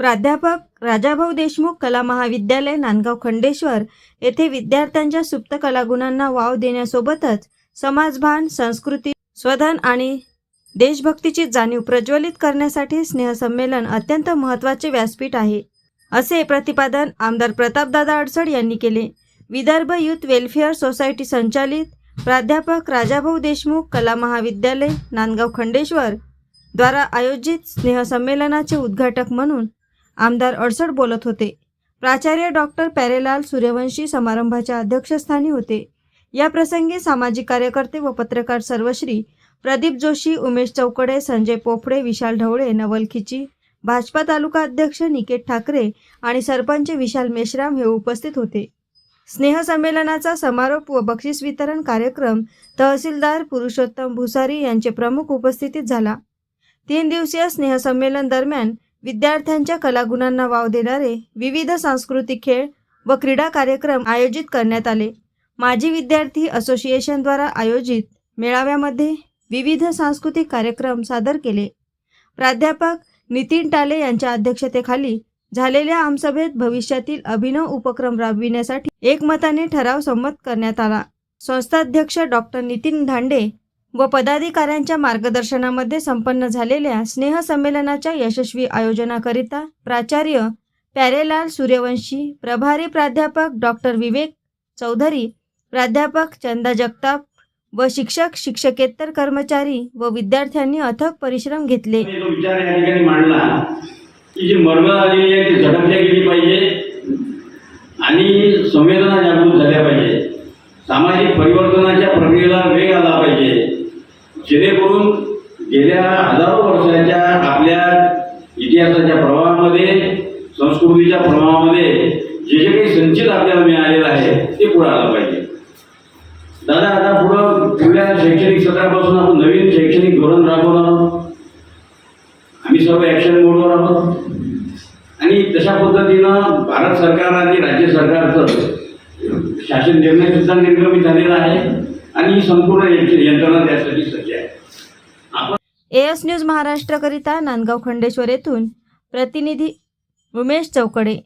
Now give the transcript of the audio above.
प्राध्यापक राजाभाऊ देशमुख कला महाविद्यालय नांदगाव खंडेश्वर येथे विद्यार्थ्यांच्या सुप्त कलागुणांना वाव देण्यासोबतच समाजभान संस्कृती स्वधन आणि देशभक्तीची जाणीव प्रज्वलित करण्यासाठी स्नेहसंमेलन अत्यंत महत्त्वाचे व्यासपीठ आहे असे प्रतिपादन आमदार प्रतापदादा अडसड यांनी केले. विदर्भ युथ वेलफेअर सोसायटी संचालित प्राध्यापक राजाभाऊ देशमुख कला महाविद्यालय नांदगाव खंडेश्वर द्वारा आयोजित स्नेहसंमेलनाचे उद्घाटक म्हणून आमदार अडसड बोलत होते. प्राचार्य डॉक्टर पॅरेलाल सूर्यवंशी समारंभाच्या अध्यक्षस्थानी होते. या प्रसंगी सामाजिक कार्यकर्ते व पत्रकार सर्वश्री प्रदीप जोशी उमेश चौकडे संजय पोफडे विशाल ढवळे नवल खिची भाजपा तालुका अध्यक्ष निकेत ठाकरे आणि सरपंच विशाल मेश्राम हे उपस्थित होते. स्नेहसंमेलनाचा समारोप व बक्षीस वितरण कार्यक्रम तहसीलदार पुरुषोत्तम भुसारी यांचे प्रमुख उपस्थितीत झाला. तीन दिवसीय स्नेहसंमेलन दरम्यान विद्यार्थ्यांच्या कलागुणांना वाव देणारे विविध सांस्कृतिक खेळ व क्रीडा कार्यक्रम आयोजित करण्यात आले. माजी विद्यार्थी असोसिएशनद्वारा आयोजित मेळाव्यामध्ये विविध सांस्कृतिक कार्यक्रम सादर केले. प्राध्यापक नितीन टाले यांच्या अध्यक्षतेखाली झालेल्या आमसभेत भविष्यातील अभिनव उपक्रम राबविण्यासाठी एकमताने ठराव संमत करण्यात आला. संस्थाध्यक्ष डॉक्टर नितीन धांडे व पदाधिकाऱ्यांच्या मार्गदर्शनामध्ये संपन्न झालेल्या स्नेहसंमेलनाच्या यशस्वी आयोजनाकरिता प्राचार्य प्यारेलाल सूर्यवंशी प्रभारी प्राध्यापक डॉक्टर विवेक चौधरी प्राध्यापक चंदा जगताप व शिक्षक शिक्षकेतर कर्मचारी व विद्यार्थ्यांनी अथक परिश्रम घेतले. विचार या ठिकाणी मांडला की जी मरगळ आलेली आहे ती झटकल्या गेली पाहिजे आणि संवेदना जागृत झाल्या पाहिजे. सामाजिक परिवर्तनाच्या प्रक्रियेला वेग आला पाहिजे. जेणेकरून गेल्या हजारो वर्षाच्या आपल्या इतिहासाच्या प्रवाहामध्ये संस्कृतीच्या प्रवाहामध्ये जे जे काही संचित आपल्याला मिळालेलं आहे ते पुढे आलं पाहिजे. दादा आता पुढं पुढल्या शैक्षणिक सत्रापासून आपण नवीन शैक्षणिक धोरण राबवणार आहोत. आम्ही सर्व ॲक्शन मोडवर आहोत. आणि तशा पद्धतीनं भारत सरकार आणि राज्य सरकारचं शासन निर्णय सुद्धा निर्गमित झालेला आहे. आणि संपूर्ण यंत्रणा त्यासाठी सज्ज आहे. आपण एएस न्यूज महाराष्ट्रकरिता नांदगाव खंडेश्वर येथून प्रतिनिधी उमेश चौकडे